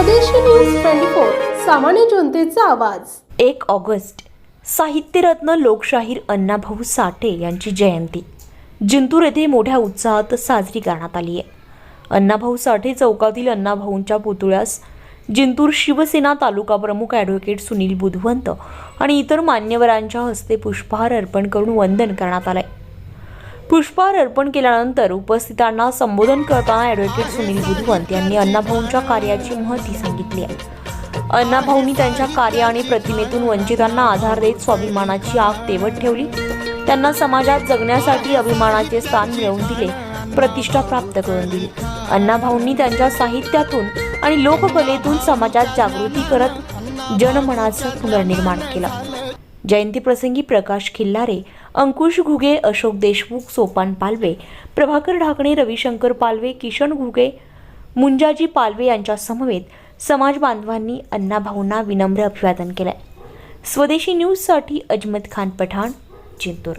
स्वदेशी news twenty four सामान्य जनतेचा आवाज. एक ऑगस्ट साहित्यरत्न लोकशाहीर अण्णाभाऊ साठे यांची जयंती. जिंतूर येथे मोठ्या उत्साहात साजरी करण्यात आली आहे. अण्णाभाऊ साठे चौकातील अण्णाभाऊंच्या पुतळ्यास जिंतूर शिवसेना तालुका प्रमुख ॲडव्होकेट सुनील बुधवंत आणि इतर मान्यवरांच्या हस्ते पुष्पहार अर्पण करून वंदन करण्यात आलं आहे पुष्पहार अर्पण केल्यानंतर उपस्थितांना संबोधन करताना ॲडव्होकेट सुनील बुधवंत यांनी अण्णाभाऊंच्या कार्याची महती सांगितली आहे. अण्णाभाऊंनी त्यांच्या कार्य आणि प्रतिमेतून वंचितांना आधार देत स्वाभिमानाची आग तेवत ठेवली. त्यांना समाजात जगण्यासाठी अभिमानाचे स्थान मिळवून दिले प्रतिष्ठा प्राप्त करून दिली. अण्णाभाऊंनी त्यांच्या साहित्यातून आणि लोककलेतून समाजात जागृती करत जनमनाचं पुनर्निर्माण केलं. जयंतीप्रसंगी प्रकाश खिल्लारे अंकुश घुगे अशोक देशमुख सोपान पालवे प्रभाकर ढाकणे रविशंकर पालवे किशन घुगे मुंजाजी पालवे यांच्यासमवेत समाज बांधवांनी अण्णाभाऊंना विनम्र अभिवादन केलं स्वदेशी न्यूजसाठी अजमत खान पठाण चिंतूर